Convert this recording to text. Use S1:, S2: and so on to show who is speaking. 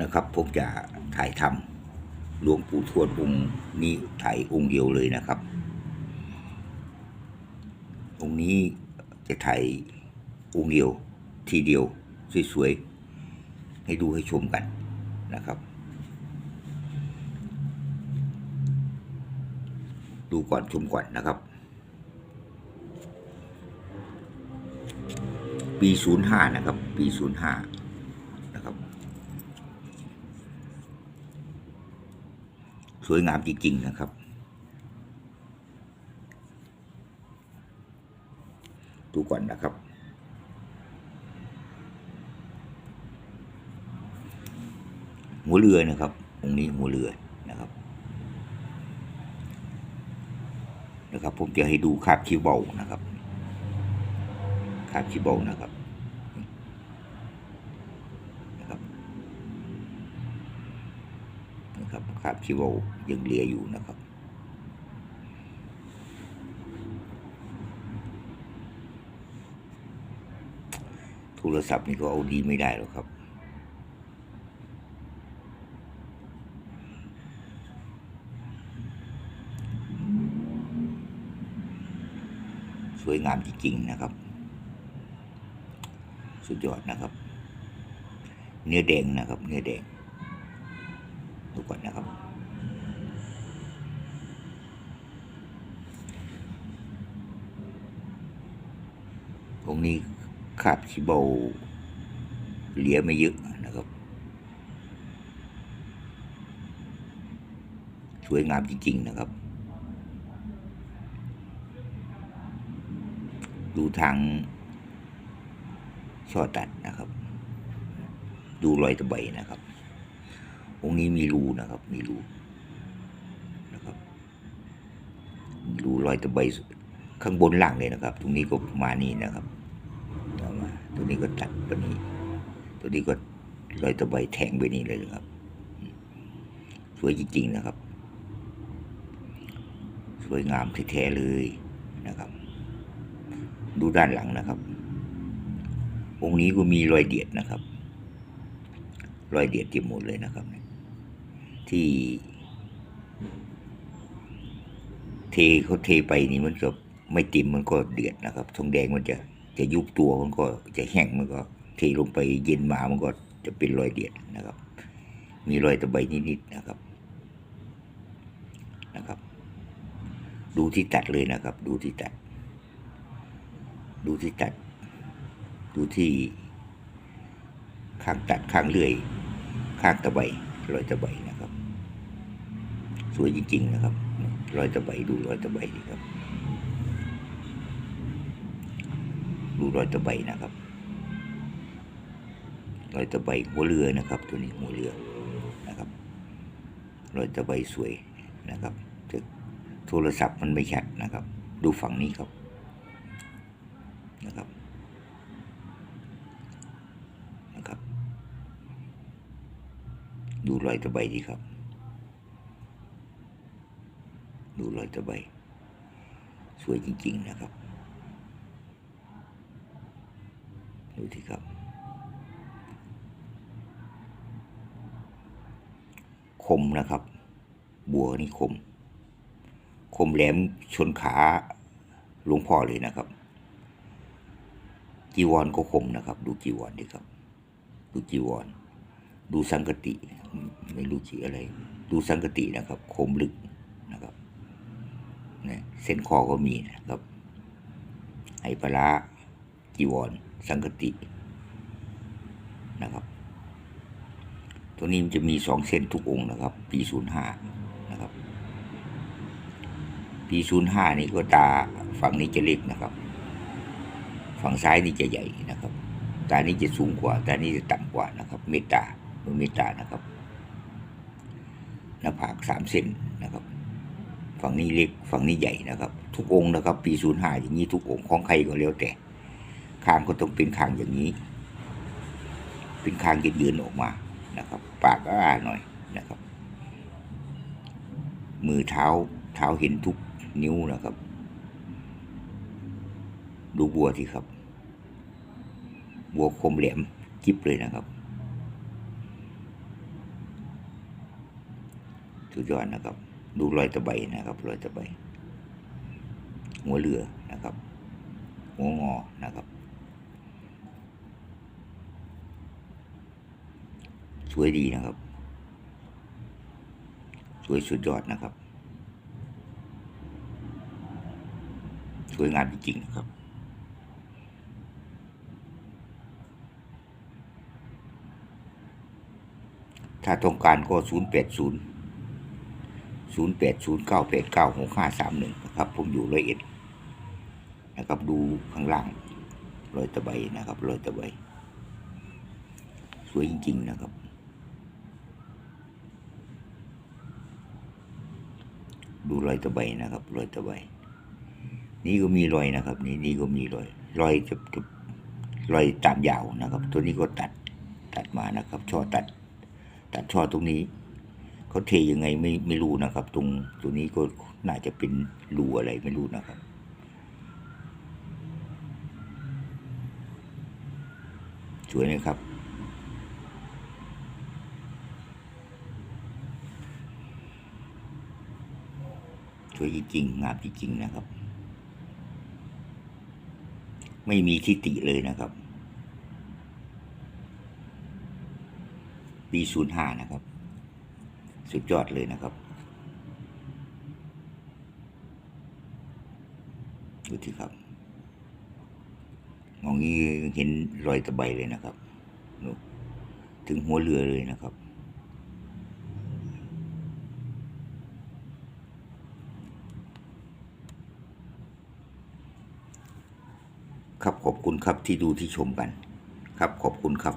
S1: นะครับ ผมจะถ่ายทำหลวงปู่ทวดองค์นี้ถ่ายองค์เดียวเลยนะครับ องค์นี้จะถ่ายองค์เดียวทีเดียวสวยๆให้ดูให้ชมกันนะครับ ดูก่อนชมก่อนนะครับ ปี 05 นะครับ ปี 05 สวยงามจริง ๆ นะครับ ดูก่อนนะครับ หัวเรือนะครับองนี้หัวเรือนะครับ นะครับ ผมจะให้ดูคาบคิวเบานะครับคาบคิวเบานะครับนะครับ นะครับคาบคิวเบยังเหลียอยู่นะครับ โทรศัพท์นี่ก็เอาดีไม่ได้หรอกครับสวยงามจริงๆนะครับ สุดยอดนะครับ เนื้อแดงนะครับ เนื้อแดง ก่อนนะครับตรงนี้ขาดชิบาเหลียไม่เยอะนะครับ สวยงามจริง ๆ นะครับ ดูทางช่อตัดนะครับ ดูรอยตะไบนะครับ องค์นี้มีรูนะครับ มีรูนะครับมีรูรอยตะไบข้างบนล่างเลยนะครับ ตรงนี้ก็มานี่นะครับเอามาตัวนี้ก็ตัดไปนี้ตัวนี้ก็รอยตะไบแทงไปนี่เลยนะครับ สวยจริง ๆนะครับ สวยงามแท้ๆเลยนะครับ ดูด้านหลังนะครับ องค์นี้ก็มีรอยเดียดนะครับ รอยเดียดเต็มหมดเลยนะครับ ที่เทเขาเทไปนี่มันก็ไม่ติ่มมันก็เดือดนะครับทองแดงมันจะจะยุบตัวมันก็จะแห้งมันก็เทลงไปเย็นมามันก็จะเป็นรอยเดียดนะครับ มีรอยตะไบนิดๆนะครับนะครับ ดูที่ตัดเลยนะครับ ดูที่ตัด ดูที่ตัด ดูที่ ข้างตัดข้างเลื่อย ข้างตะไบรอยตะไบนะ สวยจริงๆนะครับ รอยตะไบดูรอยตะไบดีครับ ดูรอยตะไบนะครับ รอยตะไบหัวเรือนะครับ ตัวนี้หัวเรือนะครับ รอยตะไบสวยนะครับโทรศัพท์มันไม่ชัดนะครับ ดูฝั่งนี้ครับนะครับนะครับ ดูรอยตะไบดีครับ ดูรอยตะไบสวยจริง ๆ นะครับ ดูที่ครับ คมนะครับ บัวนี่คม คมแหลมชนขาหลวงพ่อเลยนะครับ จีวรก็คมนะครับ ดูจีวรดีครับ ดูจีวร ดูสังกติ ไม่รู้จีอะไร ดูสังกตินะครับ คมลึกนะครับ นี่ยเส้นคอก็มีนะครับไหปลาร้าจีวร สังกตินะครับ ตัวนี้มันจะมีสองเส้นทุกองค์นะครับ ปีศูนย์ห้านะครับ ปีศูนย์ห้านี่ก็ตาฝั่งนี้จะเล็กนะครับ ฝั่งซ้ายนี่จะใหญ่นะครับ ตานี้จะสูงกว่า ตานี้จะต่ำกว่านะครับ เมตตามือเมตตานะครับหน้าผากสามเซนนะครับ ฝั่งนี้เล็กฝั่งนี้ใหญ่นะครับ ทุกองค์นะครับ ปีศูนย์ห้าอย่างนี้ทุกองค์ของใครก็แล้วแต่คางก็ต้องเป็นคางอย่างนี้ เป็นคางยืนยืนๆออกมานะครับ ปากก็อ้าหน่อยนะครับ มือเท้าเท้าเห็นทุกนิ้วนะครับ ดูบัวสิครับ บัวคมแหลมจิบเลยนะครับสุดยอดนะครับ ดูรอยตะไบนะครับ รอยตะไบหัวเรือนะครับ หัวงอนะครับ สวยดีนะครับ สวยสุดยอดนะครับ สวยงามจริงๆนะครับถ้าต้องการก็ 0 8 0 8 0 9 8 9 6 5 3 1นะครับผมอยู่ร้อยเอ็ดนะครับดูข้างล่างรอยตะไบนะครับรอยตะไบสวยจริง ๆ นะครับ ดูรอยตะไบนะครับรอยตะไบนี่ก็มีรอยนะครับ นี่นี่ก็มีรอยรอยจะจะรอยตามยาวนะครับ ตัวนี้ก็ตัดตัดมานะครับช่อตัด ตัดช่อตรงนี้ เขาเทยังไงไม่ไม่รู้นะครับ ตรงตัวนี้ก็น่าจะเป็นรูอะไรไม่รู้นะครับ สวยนะครับสวยจริงงามจริงนะครับ ไม่มีทิฏฐิเลยนะครับ ปีศูนย์ห้านะครับ สุดยอดเลยนะครับดูที่ครับ มองนี้เห็นรอยตะไบเลยนะครับถึงหัวเรือเลยนะครับ ครับขอบคุณครับที่ดูที่ชมกัน ครับขอบคุณครับ